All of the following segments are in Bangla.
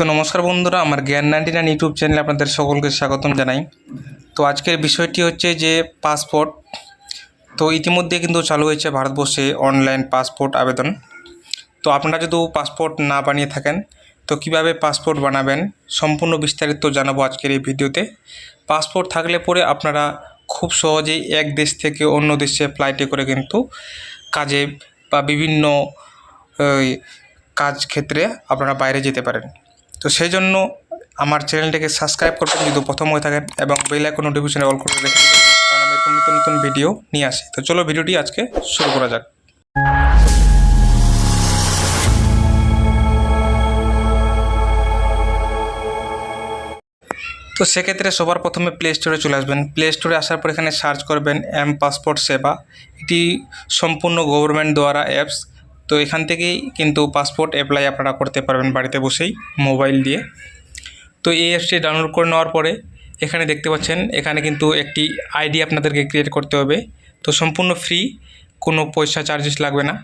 তো নমস্কার বন্ধুরা, আমার জ্ঞান নাইনটি নাইন ইউটিউব চ্যানেলে আপনাদের সকলকে স্বাগতম জানাই। তো আজকের বিষয়টি হচ্ছে যে পাসপোর্ট। তো ইতিমধ্যে কিন্তু চালু হয়েছে ভারতবর্ষে অনলাইন পাসপোর্ট আবেদন। তো আপনারা যদি পাসপোর্ট না বানিয়ে থাকেন, তো কীভাবে পাসপোর্ট বানাবেন সম্পূর্ণ বিস্তারিত জানাব আজকের এই ভিডিওতে। পাসপোর্ট থাকলে পরে আপনারা খুব সহজেই এক দেশ থেকে অন্য দেশে ফ্লাইটে করে কিন্তু কাজে বা বিভিন্ন কাজ ক্ষেত্রে আপনারা বাইরে যেতে পারেন। তো সেই জন্য আমার চ্যানেলটাকে সাবস্ক্রাইব করবেন যদি প্রথম হয়ে থাকেন এবং বেল আইকন নোটিফিকেশনে অল করে রেখে কারণ আমি নতুন নতুন ভিডিও নিয়ে আসি। তো চলো ভিডিওটি আজকে শুরু করা যাক। তো সেক্ষেত্রে সবার প্রথমে প্লে স্টোরে চলে আসবেন। প্লে স্টোরে আসার পর এখানে সার্চ করবেন এম পাসপোর্ট সেবা এটি সম্পূর্ণ গভর্নমেন্ট দ্বারা অ্যাপস তো এখান থেকেই কিন্তু পাসপোর্ট অ্যাপ্লাই আপনারা করতে পারবেন বাড়িতে বসেই মোবাইল দিয়ে। তো এই অ্যাপসটি ডাউনলোড করে নেওয়ার পরে এখানে দেখতে পাচ্ছেন, এখানে কিন্তু একটি আইডি আপনাদেরকে ক্রিয়েট করতে হবে। তো সম্পূর্ণ ফ্রি কোনো পয়সা চার্জেস লাগবে না।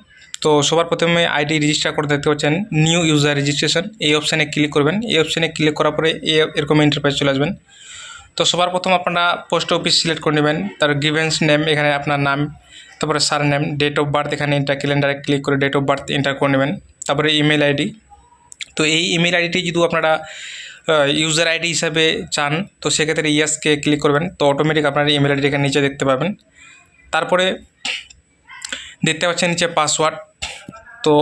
তো সবার প্রথমে আইডি রেজিস্টার করে দেখতে পাচ্ছেন নিউ ইউজার রেজিস্ট্রেশন এই অপশানে ক্লিক করবেন। এই অপশানে ক্লিক করার পরে এরকম ইন্টারপ্রাইজ চলে আসবেন। তো সবার প্রথম আপনারা পোস্ট অফিস সিলেক্ট করে নেবেন। তার গিভেন্স নেম এখানে আপনার নাম তারপরে surname date of birth এখানে এন্টার ক্যালেন্ডারে ক্লিক করে ডেট অফ বার্থ এন্টার করে নেবেন। তারপরে ইমেল আইডি তো এই ইমেল আইডিটি যদি আপনারা ইউজার আইডি হিসাবে চান, তো সেক্ষেত্রে ইয়াসকে ক্লিক করবেন। তো অটোমেটিক আপনার ইমেল আইডি এখানে নিচে দেখতে পাবেন। তারপরে দেখতে পাচ্ছেন নিচে পাসওয়ার্ড তো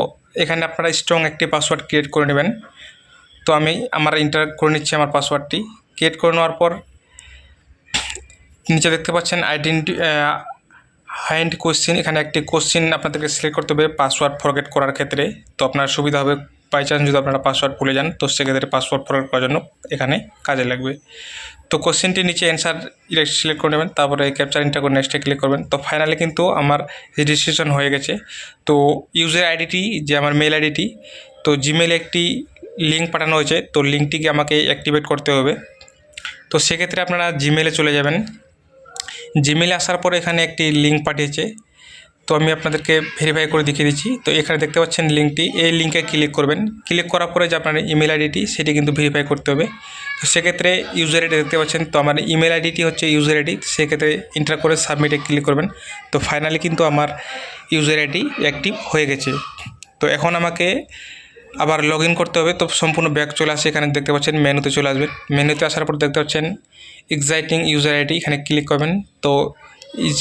এখানে আপনারা স্ট্রং একটি পাসওয়ার্ড ক্রিয়েট করে নেবেন। তো আমি আমার ইন্টার করে নিচ্ছি আমার পাসওয়ার্ডটি ক্রিয়েট করে নেওয়ার পর নিচে দেখতে পাচ্ছেন আইডেন্টি হাইন্ড কোশ্চিন এখানে একটি কোশ্চিন আপনাদেরকে সিলেক্ট করতে হবে পাসওয়ার্ড ফরগেট করার ক্ষেত্রে। তো আপনার সুবিধা হবে বাই চান্স যদি আপনারা পাসওয়ার্ড ভুলে যান, তো সেক্ষেত্রে পাসওয়ার্ড ফরগেট করার জন্য এখানে কাজে লাগবে। তো কোশ্চেনটির নিচে অ্যান্সার সিলেক্ট করে নেবেন, তারপরে ক্যাপচার ইন্টার করে নেক্সটে ক্লিক করবেন। তো ফাইনালি কিন্তু আমার রেজিস্ট্রেশন হয়ে গেছে। তো ইউজার আইডিটি যে আমার মেল আইডিটি তো জিমেলে একটি লিঙ্ক পাঠানো হয়েছে, তো লিঙ্কটিকে আমাকে অ্যাক্টিভেট করতে হবে। তো সেক্ষেত্রে আপনারা জিমেলে চলে যাবেন। জিমেলে আসার পরে এখানে একটি লিঙ্ক পাঠিয়েছে। তো আমি আপনাদেরকে ভেরিফাই করে দেখিয়ে দিচ্ছি। তো এখানে দেখতে পাচ্ছেন লিঙ্কটি এই লিঙ্কে ক্লিক করবেন। ক্লিক করার পরে যে আপনার ইমেল আইডিটি সেটি কিন্তু ভেরিফাই করতে হবে। তো সেক্ষেত্রে ইউজার আইডি দেখতে পাচ্ছেন। তো আমার ইমেল আইডিটি হচ্ছে ইউজার আইডি সেক্ষেত্রে এন্টার করে সাবমিটে ক্লিক করবেন। তো ফাইনালি কিন্তু আমার ইউজার আইডি অ্যাক্টিভ হয়ে গেছে। তো এখন আমাকে আবার লগ করতে হবে। তো সম্পূর্ণ ব্যাক চলে আসে এখানে, দেখতে পাচ্ছেন, মেনুতে চলে আসবেন মেনুতে আসার পর দেখতে পাচ্ছেন এক্সাইটিং ইউজার আইডি এখানে ক্লিক করবেন। তো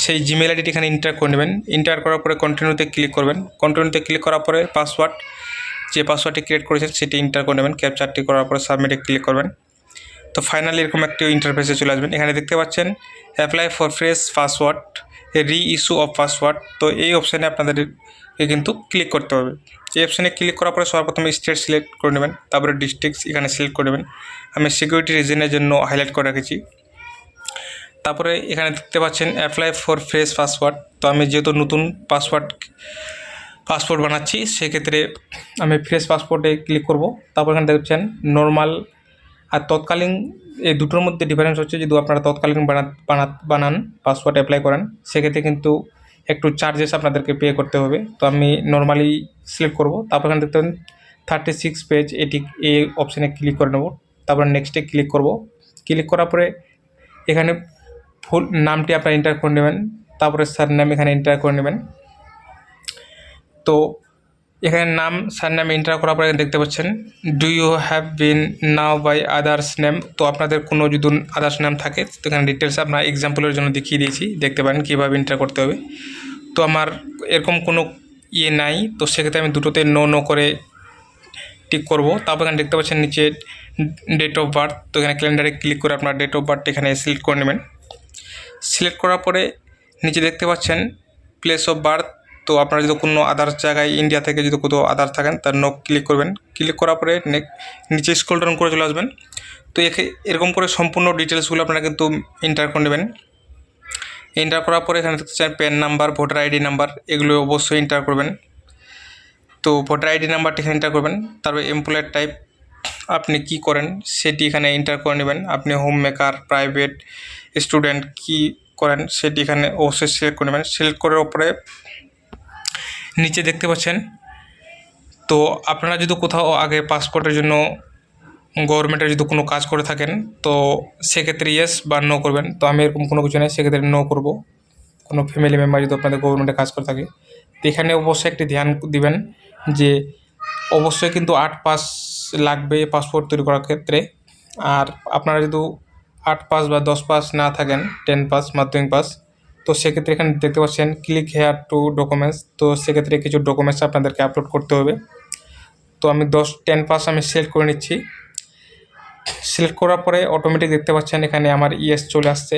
সেই জিমেল আইডিটি এখানে ইন্টার করে নেবেন। ইন্টার করার পরে কন্টিনিউতে ক্লিক করবেন। কন্টিনিউতে ক্লিক করার পরে পাসওয়ার্ড যে পাসওয়ার্ডটি ক্রিয়েট করেছেন, সেটি ইন্টার করে নেবেন। ক্যাপচারটি করার পরে সাবমিটে ক্লিক করবেন। তো ফাইনালি এরকম একটি ইন্টারফেসে চলে আসবেন। এখানে দেখতে পাচ্ছেন apply for fresh password reissue of password তো এই অপশানে আপনাদেরকে কিন্তু ক্লিক করতে হবে। এই অপশানে ক্লিক করার পরে সবার প্রথমে স্টেট সিলেক্ট করে নেবেন, তারপরে ডিস্ট্রিক্ট এখানে সিলেক্ট করে নেবেন। আমি সিকিউরিটি রিজনের জন্য হাইলাইট করে রেখেছি। তারপরে এখানে দেখতে পাচ্ছেন অ্যাপ্লাই ফর ফ্রেশ পাসওয়ার্ড তো আমি যেহেতু নতুন পাসওয়ার্ড পাসপোর্ট বানাচ্ছি, সেক্ষেত্রে আমি ফ্রেশ পাসপোর্টে ক্লিক করব। তারপর এখানে দেখছেন নর্মাল আর তৎকালীন এই দুটোর মধ্যে ডিফারেন্স হচ্ছে যদি আপনারা তৎকালীন বানা বানা বানান পাসওয়ার্ড অ্যাপ্লাই করেন, সেক্ষেত্রে কিন্তু একটু চার্জেস আপনাদেরকে পে করতে হবে। তো আমি নর্মালি সিলেক্ট করব, তারপর এখানে দেখতে থার্টি সিক্স পেজ এটি এই অপশানে ক্লিক করে নেব। তারপর নেক্সটে ক্লিক করব। ক্লিক করার পরে এখানে ফুল নামটি আপনারা এন্টার করে নেবেন, তারপরে স্যার নাম এখানে এন্টার করে নেবেন। তো এখানে নাম স্যার নাম এন্টার করার পরে দেখতে পাচ্ছেন do you have been known by others name তো আপনাদের কোনো যদি আদার্স নাম থাকে, তো এখানে ডিটেলস আপনার এক্সাম্পলের জন্য দেখিয়ে দিয়েছি, দেখতে পারেন কীভাবে এন্টার করতে হবে। তো আমার এরকম কোনো ইয়ে নাই, তো সেক্ষেত্রে আমি দুটোতে নো নো করে টিক করব। তারপর এখানে দেখতে পাচ্ছেন নিচে ডেট অফ বার্থ তো এখানে ক্যালেন্ডারে ক্লিক করে আপনার ডেট অফ বার্থ এখানে সিলেক্ট করে নেবেন। সিলেক্ট করার পরে নিচে দেখতে পাচ্ছেন প্লেস অফ বার্থ তো আপনারা যদি কোনো আদার্স জায়গায় ইন্ডিয়া থেকে যদি কোথাও আদার্স থাকেন, তার নো ক্লিক করবেন। ক্লিক করার পরে নেক নিচে স্ক্রল ডাউন করে চলে আসবেন। তো এখে, এরকম করে সম্পূর্ণ ডিটেলসগুলো আপনারা কিন্তু এন্টার করে নেবেন। এন্টার করার পরে এখানে দেখতে চান PAN number voter ID number এগুলো অবশ্যই এন্টার করবেন। তো ভোটার আইডি নাম্বারটি এখানে এন্টার করবেন। তারপরে এমপ্লয়ার টাইপ আপনি কি করেন, সেটি এখানে এন্টার করে নেবেন। আপনি হোম মেকার প্রাইভেট স্টুডেন্ট কি করেন, সেটি এখানে অবশ্যই সিলেক্ট করে নেবেন। সিলেক্ট করার উপরে নিচে দেখতে পাচ্ছেন। তো আপনারা যদি কোথাও আগে পাসপোর্টের জন্য গভর্নমেন্টের যদি কোনো কাজ করে থাকেন, তো সেক্ষেত্রে ইয়েস বা নো করবেন। তো আমি এরকম কোনো কিছু নেই, সেক্ষেত্রে নো করব। কোনো ফ্যামিলি মেম্বার যদি আপনাদের গভর্নমেন্টে কাজ করে থাকে, তো এখানে অবশ্যই একটি ধ্যান দিবেন যে অবশ্যই কিন্তু আট পাস লাগবে পাসপোর্ট তৈরি করার ক্ষেত্রে। আর আপনারা যদি আট পাস বা দশ পাস না থাকেন টেন পাস, মাধ্যমিক পাস তো সেক্ষেত্রে এখানে দেখতে পাচ্ছেন ক্লিক হেয়ার টু ডকুমেন্টস তো সেক্ষেত্রে কিছু ডকুমেন্টস আপনাদেরকে আপলোড করতে হবে। তো আমি দশ টেন পাস আমি সিলেক্ট করে নিচ্ছি। সিলেক্ট করার পরে অটোমেটিক দেখতে পাচ্ছেন এখানে আমার ইএস চলে আসছে।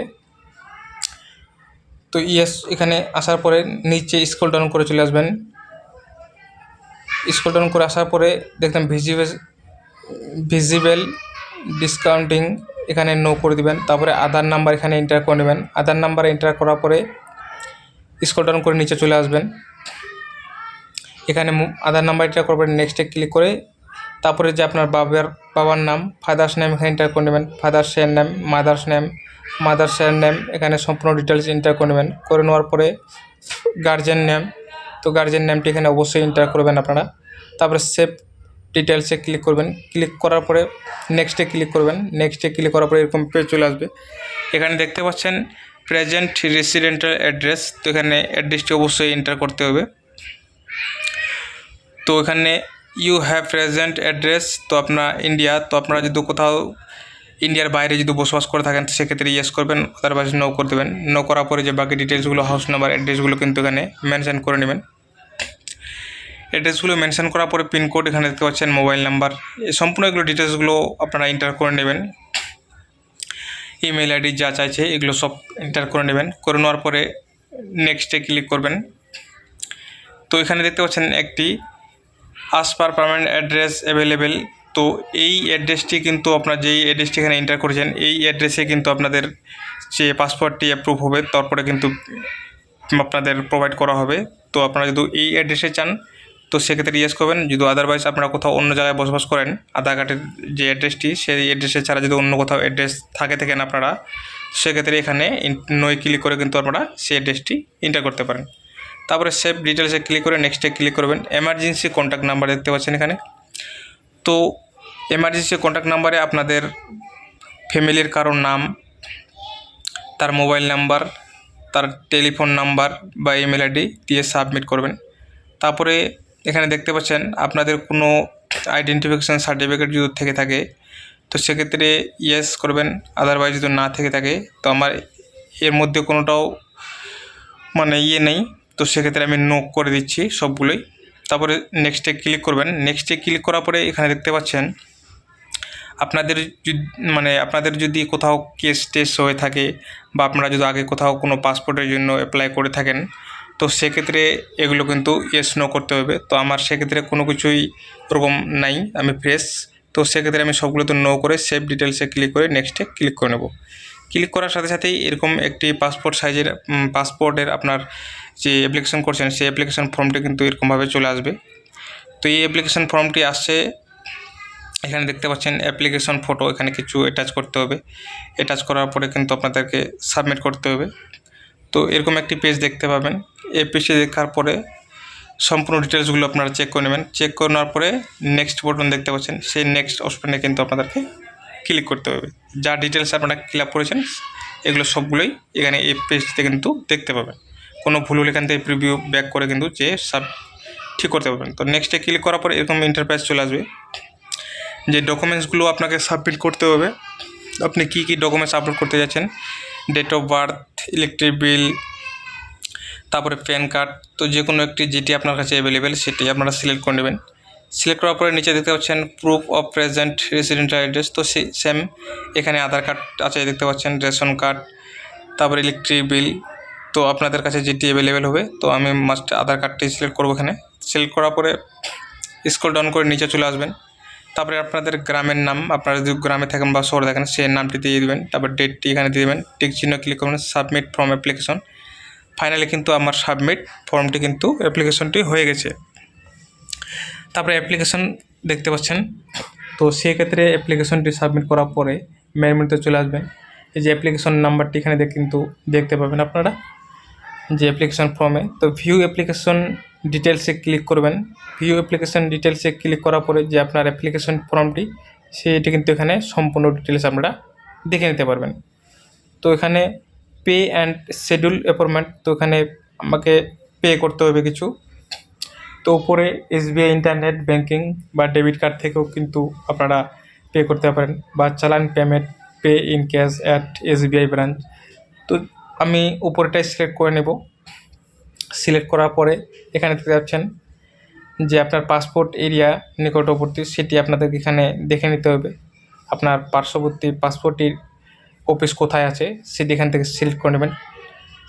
তো ইএস এখানে আসার পরে নিচে স্ক্রল ডাউন করে চলে আসবেন। স্ক্রল ডাউন করে আসার পরে দেখলাম ভিজিবেল ভিজিবেল ডিসকাউন্টিং এখানে নো করে দিবেন। তারপরে আধার নাম্বার এখানে এন্টার করে নেবেন। আধার নাম্বার এন্টার করার পরে স্ক্রল ডাউন করে নিচে চলে আসবেন। এখানে আধার নাম্বার এন্টার করার পরে নেক্সটে ক্লিক করে তারপরে যে আপনার বাবার বাবার নাম ফাদার্স নেম এখানে এন্টার করে নেবেন। ফাদার্স এর নেম মাদার্স নেম মাদার্স এর নেম এখানে সম্পূর্ণ ডিটেলস এন্টার করে নেবেন। করে নেওয়ার পরে গার্জেন নেম তো গার্জেন নেমটি এখানে অবশ্যই এন্টার করবেন আপনারা। তারপরে সেভ ডিটেলসে ক্লিক করবেন। ক্লিক করার পরে নেক্সটে ক্লিক করবেন। নেক্সটে ক্লিক করার পরে এরকম পেজ চলে আসবে। এখানে দেখতে পাচ্ছেন প্রেজেন্ট রেসিডেন্টাল অ্যাড্রেস তো এখানে অ্যাড্রেসটি অবশ্যই এন্টার করতে হবে। তো এখানে ইউ হ্যাভ প্রেজেন্ট অ্যাড্রেস তো আপনার ইন্ডিয়া তো আপনারা যদি কোথাও ইন্ডিয়ার বাইরে যদি বসবাস করে থাকেন সেক্ষেত্রে ইয়েস করবেন। আদারওয়াইজ নো করে দেবেন। নো করার পরে যে বাকি ডিটেলসগুলো হাউস নাম্বার অ্যাড্রেসগুলো কিন্তু এখানে মেনশন করে নেবেন। অ্যাড্রেসগুলো মেনশন করার পরে পিনকোড এখানে দেখতে পাচ্ছেন মোবাইল নাম্বার সম্পূর্ণ এগুলো ডিটেলসগুলো আপনারা এন্টার করে নেবেন। ইমেল আইডি যা চাইছে এগুলো সব এন্টার করে নেবেন। করে নেওয়ার পরে নেক্সটে ক্লিক করবেন। তো এখানে দেখতে পাচ্ছেন একটি as per permanent address available তো এই অ্যাড্রেসটি কিন্তু আপনার যেই অ্যাড্রেসটি এখানে এন্টার করেছেন, এই অ্যাড্রেসে কিন্তু আপনাদের যে পাসপোর্টটি অ্যাপ্রুভ হবে, তারপরে কিন্তু আপনাদের প্রোভাইড করা হবে। তো আপনারা যদি এই অ্যাড্রেসে চান তো সেক্ষেত্রে ইয়েস করবেন। যদি আদারওয়াইজ আপনারা কোথাও অন্য জায়গায় বসবাস করেন আধার কার্ডের যে অ্যাড্রেসটি সেই অ্যাড্রেসে ছাড়া যদি অন্য কোথাও অ্যাড্রেস থাকে থাকেন আপনারা, সেক্ষেত্রে এখানে নই ক্লিক করে কিন্তু আপনারা সেই অ্যাড্রেসটি এন্টার করতে পারেন। তারপরে সেভ ডিটেলসে ক্লিক করে নেক্সটে ক্লিক করবেন। এমার্জেন্সি কন্ট্যাক্ট নাম্বার দেখতে পাচ্ছেন এখানে। তো এমার্জেন্সি কন্ট্যাক্ট নাম্বারে আপনাদের ফ্যামিলির কারোর নাম, তার মোবাইল নাম্বার তার টেলিফোন নাম্বার বা ইমেল আইডি দিয়ে সাবমিট করবেন। তারপরে এখানে দেখতে পাচ্ছেন আপনাদের কোনো আইডেন্টিফিকেশান সার্টিফিকেট যদি থেকে থাকে, তো সেক্ষেত্রে ইয়েস করবেন আদারওয়াইজ যদি না থেকে থাকে, তো আমার এর মধ্যে কোনোটাও মানে ইয়ে নেই, তো সেক্ষেত্রে আমি নো করে দিচ্ছি সবগুলোই। তারপরে নেক্সটে ক্লিক করবেন নেক্সটে ক্লিক করার পরে এখানে দেখতে পাচ্ছেন, আপনাদের মানে আপনাদের যদি কোথাও কেস টেস হয়ে থাকে বা আপনারা যদি আগে কোথাও কোনো পাসপোর্টের জন্য অ্যাপ্লাই করে থাকেন তো সেক্ষেত্রে এগুলো কিন্তু ইয়েস নো করতে হবে। তো আমার সেক্ষেত্রে কোনো কিছুই ওরকম নাই, আমি ফ্রেশ তো সেক্ষেত্রে আমি সবগুলোতে নো করে সেভ ডিটেলসে ক্লিক করে নেক্সটে ক্লিক করে নেব। ক্লিক করার সাথে সাথেই এরকম একটি পাসপোর্ট সাইজের পাসপোর্টের আপনার যে অ্যাপ্লিকেশন করছেন, সেই অ্যাপ্লিকেশন ফর্মটি কিন্তু এরকমভাবে চলে আসবে। তো এই অ্যাপ্লিকেশন ফর্মটি আসছে, এখানে দেখতে পাচ্ছেন অ্যাপ্লিকেশন ফটো এখানে কিছু অ্যাটাচ করতে হবে। অ্যাটাচ করার পরে কিন্তু আপনাদেরকে সাবমিট করতে হবে। তো এরকম একটি পেজ দেখতে পাবেন। এই পেজে দেখার পরে সম্পূর্ণ ডিটেলসগুলো আপনারা চেক করে নেবেন। চেক করে নেওয়ার পরে নেক্সট বটন দেখতে পাচ্ছেন। সেই নেক্সট অপশনে কিন্তু আপনাদেরকে ক্লিক করতে হবে। যা ডিটেলস আপনারা ফিল আপ করেছেন, এগুলো সবগুলোই এখানে এই পেজতে কিন্তু দেখতে পাবেন। কোনো ভুল হলে এখান থেকে প্রিভিউ ব্যাক করে কিন্তু যে সব ঠিক করতে পারবেন। তো নেক্সটে ক্লিক করার পরে এরকম ইন্টারপ্রাইজ চলে আসবে। যে ডকুমেন্টসগুলো আপনাকে সাবমিট করতে হবে, আপনি কী কী ডকুমেন্টস আপলোড করতে যাচ্ছেন date of birth electric bill তারপরে প্যান কার্ড তো যে কোনো একটি যেটি আপনার কাছে অ্যাভেলেবেল সেটি আপনারা সিলেক্ট করে নেবেন। সিলেক্ট করার পরে নিচে দেখতে পাচ্ছেন proof of present residential address তো সেম এখানে আধার কার্ড আছে, দেখতে পাচ্ছেন রেশন কার্ড তারপরে ইলেকট্রিক বিল তো আপনাদের কাছে যেটি অ্যাভেলেবেল হবে, তো আমি মাস্ট আধার কার্ডটি সিলেক্ট করব এখানে। সিলেক্ট করার পরে স্ক্রল ডাউন করে নিচে চলে আসবেন। তারপরে আপনাদের গ্রামের নাম, আপনারা যদি গ্রামে থাকেন বা শহরে থাকেন, সেই নামটি দিয়ে দেবেন, তারপর ডেটটি এখানে দিয়ে দেবেন টিক চিহ্ন ক্লিক করবেন সাবমিট ফর্ম অ্যাপ্লিকেশন ফাইনালি কিন্তু আমার সাবমিট ফর্মটি কিন্তু অ্যাপ্লিকেশনটি হয়ে গেছে। তারপরে অ্যাপ্লিকেশন দেখতে পাচ্ছেন, তো সেক্ষেত্রে অ্যাপ্লিকেশনটি সাবমিট করার পরে মেনুতে চলে আসবেন। এই যে অ্যাপ্লিকেশন নাম্বারটি এখানে কিন্তু দেখতে পাবেন আপনারা। যে অ্যাপ্লিকেশন ফর্মে তো ভিউ অ্যাপ্লিকেশন ডিটেলসে ক্লিক করবেন। ভিউ অ্যাপ্লিকেশন ডিটেলসে ক্লিক করার পরে যে আপনার অ্যাপ্লিকেশন ফর্মটি সেটি কিন্তু এখানে সম্পূর্ণ ডিটেলস আপনারা দেখে নিতে পারবেন। তো এখানে পে অ্যান্ড শিডিউল অ্যাপয়েন্টমেন্ট তো এখানে আমাকে পে করতে হবে কিছু। তো উপরে এসবিআই ইন্টারনেট ব্যাংকিং বা ডেবিট কার্ড থেকেও কিন্তু আপনারা পে করতে পারেন, বা challan payment pay in cash at SBI branch তো আমি উপরেটাই সিলেক্ট করে নেব। সিলেক্ট করার পরে এখানে দেখতে পাচ্ছেন যে আপনার পাসপোর্ট এরিয়া নিকটবর্তী সেটি আপনাদেরকে এখানে দেখে নিতে হবে। আপনার পার্শ্ববর্তী পাসপোর্টের অফিস কোথায় আছে সেটি এখান থেকে সিলেক্ট করে নেবেন।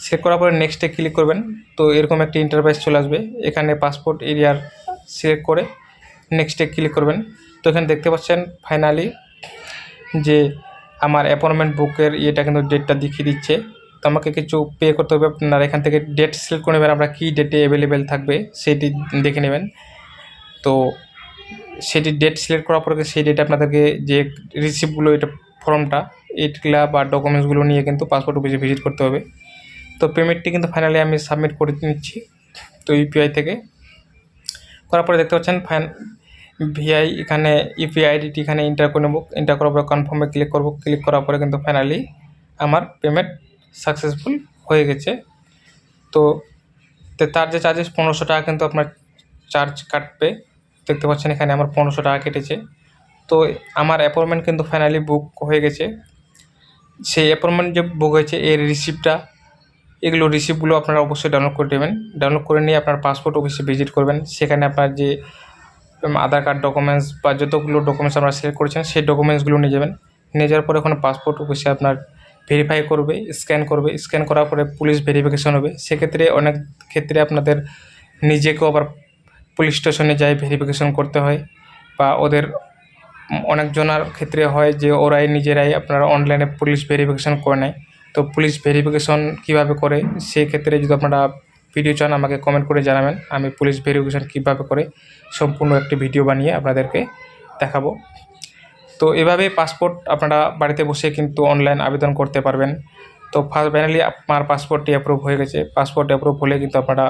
সিলেক্ট করার পরে নেক্সটে ক্লিক করবেন। তো এরকম একটি ইন্টারফেস চলে আসবে। এখানে পাসপোর্ট এরিয়ার সিলেক্ট করে নেক্সটে ক্লিক করবেন। তো এখানে দেখতে পাচ্ছেন ফাইনালি যে আমার অ্যাপয়েন্টমেন্ট বুকের ইয়েটা কিন্তু ডেটটা দেখিয়ে দিচ্ছে। তো আমাকে কিছু পে করতে হবে। আপনারা এখান থেকে ডেট সিলেক্ট করে নেবেন, আমরা কী ডেটে অ্যাভেলেবেল থাকবে সেটি দেখে নেবেন। তো সেটি ডেট সিলেক্ট করার পরে সেই ডেটে আপনাদেরকে যে রিসিপ্টগুলো এটা ফর্মটা এইগুলা বা ডকুমেন্টসগুলো নিয়ে কিন্তু পাসপোর্ট অফিসে ভিজিট করতে হবে। তো পেমেন্টটি কিন্তু ফাইনালি আমি সাবমিট করে নিচ্ছি তো ইউপিআই থেকে। করার পরে দেখতে পাচ্ছেন ফাইন ভিআই এখানে ইউপিআই আইডিটি এখানে এন্টার করে নেব। এন্টার করার পরে কনফার্মে ক্লিক করব। ক্লিক করার পরে কিন্তু ফাইনালি আমার পেমেন্ট সাকসেসফুল হয়ে গেছে। তো তার যে চার্জেস পনেরোশো টাকা কিন্তু আপনার চার্জ কাটবে। দেখতে পাচ্ছেন এখানে আমার পনেরোশো টাকা কেটেছে। তো আমার অ্যাপয়েন্টমেন্ট কিন্তু ফাইনালি বুক হয়ে গেছে। সেই অ্যাপয়েন্টমেন্ট যে বুক হয়েছে এর রিসিপ্টটা এগুলো রিসিপ্টগুলো আপনারা অবশ্যই ডাউনলোড করে দেবেন। ডাউনলোড করে নিয়ে আপনার পাসপোর্ট অফিসে ভিজিট করবেন। সেখানে আপনার যে আধার কার্ড ডকুমেন্টস বা যতগুলো ডকুমেন্টস আপনারা সিলেক্ট করেছেন, সেই ডকুমেন্টসগুলো নিয়ে যাবেন। নিয়ে যাওয়ার পরে ওখানে পাসপোর্ট অফিসে আপনার ভেরিফাই করবে স্ক্যান করবে স্ক্যান করার পরে পুলিশ ভেরিফিকেশন হবে। সেক্ষেত্রে অনেক ক্ষেত্রে আপনাদের নিজেকেও আবার পুলিশ স্টেশনে যাই ভেরিফিকেশন করতে হয় বা ওদের অনেকজনের ক্ষেত্রে হয় যে ওরাই নিজেরাই আপনারা অনলাইনে পুলিশ ভেরিফিকেশন করে নেয়। তো পুলিশ ভেরিফিকেশন কীভাবে করে? সেই ক্ষেত্রে যদি আপনারা ভিডিও চান, আমাকে কমেন্ট করে জানাবেন। আমি পুলিশ ভেরিফিকেশন কীভাবে করে? সম্পূর্ণ একটি ভিডিও বানিয়ে আপনাদেরকে দেখাবো। তো এভাবে পাসপোর্ট আপনারা বাড়িতে বসে কিন্তু অনলাইন আবেদন করতে পারবেন। তো ফার্স্ট ফাইনালি আপনার পাসপোর্টটি অ্যাপ্রুভ হয়ে গেছে। পাসপোর্ট অ্যাপ্রুভ হলে কিন্তু আপনারা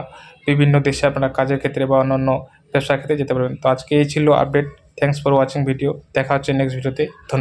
বিভিন্ন দেশে আপনারা কাজের ক্ষেত্রে বা অন্যান্য ব্যবসার ক্ষেত্রে যেতে পারবেন। তো আজকে এই ছিল update thanks for watching video দেখা হচ্ছে নেক্সট ভিডিওতে ধন্যবাদ।